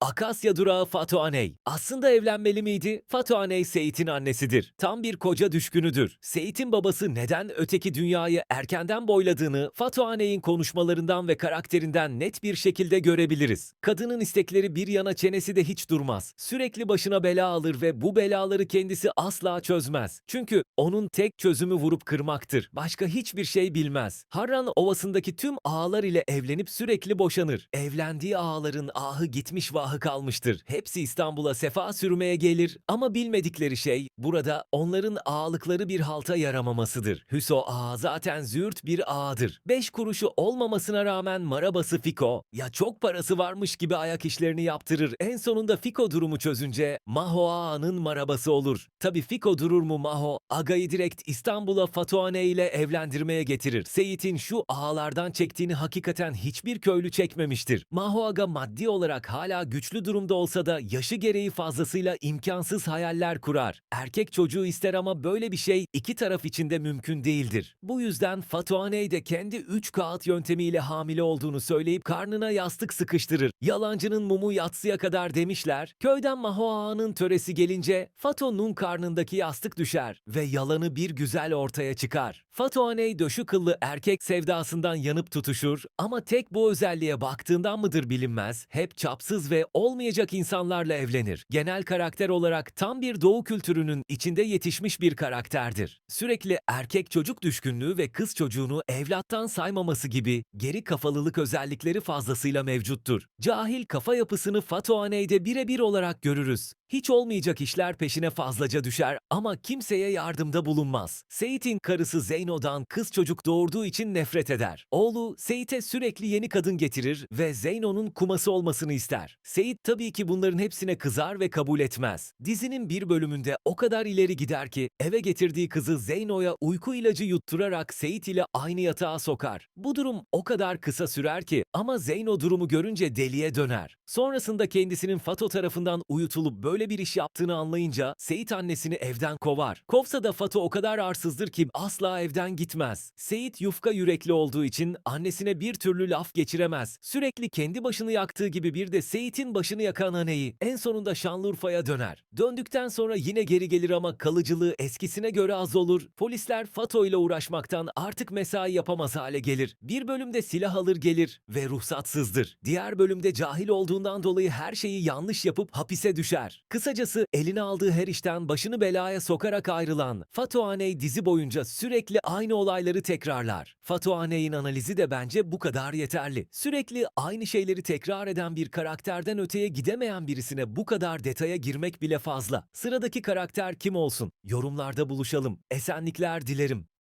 Akasya durağı Fatuaney. Aslında evlenmeli miydi? Fatuaney Seyit'in annesidir. Tam bir koca düşkünüdür. Seyit'in babası neden öteki dünyayı erkenden boyladığını Fatuaney'in konuşmalarından ve karakterinden net bir şekilde görebiliriz. Kadının istekleri bir yana çenesi de hiç durmaz. Sürekli başına bela alır ve bu belaları kendisi asla çözmez. Çünkü onun tek çözümü vurup kırmaktır. Başka hiçbir şey bilmez. Harran Ovası'ndaki tüm ağalar ile evlenip sürekli boşanır. Evlendiği ağaların ahı gitmiş vahı kalmıştır. Hepsi İstanbul'a sefa sürmeye gelir ama bilmedikleri şey burada onların ağalıkları bir halta yaramamasıdır. Hüso ağa zaten züğürt bir ağadır. Beş kuruşu olmamasına rağmen marabası Fiko ya çok parası varmış gibi ayak işlerini yaptırır. En sonunda Fiko durumu çözünce Maho ağanın marabası olur. Tabi Fiko durur mu Maho? Aga'yı direkt İstanbul'a Fatuhane ile evlendirmeye getirir. Seyit'in şu ağalardan çektiğini hakikaten hiçbir köylü çekmemiştir. Maho Aga maddi olarak hala güçlü durumda olsa da yaşı gereği fazlasıyla imkansız hayaller kurar. Erkek çocuğu ister ama böyle bir şey iki taraf için de mümkün değildir. Bu yüzden Fatuhane de kendi üç kağıt yöntemiyle hamile olduğunu söyleyip karnına yastık sıkıştırır. Yalancının mumu yatsıya kadar demişler. Köyden Maho Ağa'nın töresi gelince Fato'nun karnındaki yastık düşer ve yalanı bir güzel ortaya çıkar. Fatuhane döşü kıllı erkek sevdasından yanıp tutuşur ama tek bu özelliğe baktığından mıdır bilinmez. Hep çapsız ve olmayacak insanlarla evlenir. Genel karakter olarak tam bir doğu kültürünün içinde yetişmiş bir karakterdir. Sürekli erkek çocuk düşkünlüğü ve kız çocuğunu evlattan saymaması gibi geri kafalılık özellikleri fazlasıyla mevcuttur. Cahil kafa yapısını Fatuhane'de birebir olarak görürüz. Hiç olmayacak işler peşine fazlaca düşer ama kimseye yardımda bulunmaz. Seyit'in karısı Zeyno'dan kız çocuk doğurduğu için nefret eder. Oğlu Seyit'e sürekli yeni kadın getirir ve Zeyno'nun kuması olmasını ister. Seyit tabii ki bunların hepsine kızar ve kabul etmez. Dizinin bir bölümünde o kadar ileri gider ki eve getirdiği kızı Zeyno'ya uyku ilacı yutturarak Seyit ile aynı yatağa sokar. Bu durum o kadar kısa sürer ki ama Zeyno durumu görünce deliye döner. Sonrasında kendisinin Fato tarafından uyutulup böyle bir iş yaptığını anlayınca Seyit annesini evden kovar. Kovsa da Fato o kadar arsızdır ki asla evden gitmez. Seyit yufka yürekli olduğu için annesine bir türlü laf geçiremez. Sürekli kendi başını yaktığı gibi bir de Seyit'in başını yakan aneyi. En sonunda Şanlıurfa'ya döner. Döndükten sonra yine geri gelir ama kalıcılığı eskisine göre az olur. Polisler Fato ile uğraşmaktan artık mesai yapamaz hale gelir. Bir bölümde silah alır gelir ve ruhsatsızdır. Diğer bölümde cahil olduğundan dolayı her şeyi yanlış yapıp hapise düşer. Kısacası eline aldığı her işten başını belaya sokarak ayrılan Fatuhaney dizi boyunca sürekli aynı olayları tekrarlar. Fatuhaney'in analizi de bence bu kadar yeterli. Sürekli aynı şeyleri tekrar eden bir karakterden öteye gidemeyen birisine bu kadar detaya girmek bile fazla. Sıradaki karakter kim olsun? Yorumlarda buluşalım. Esenlikler dilerim.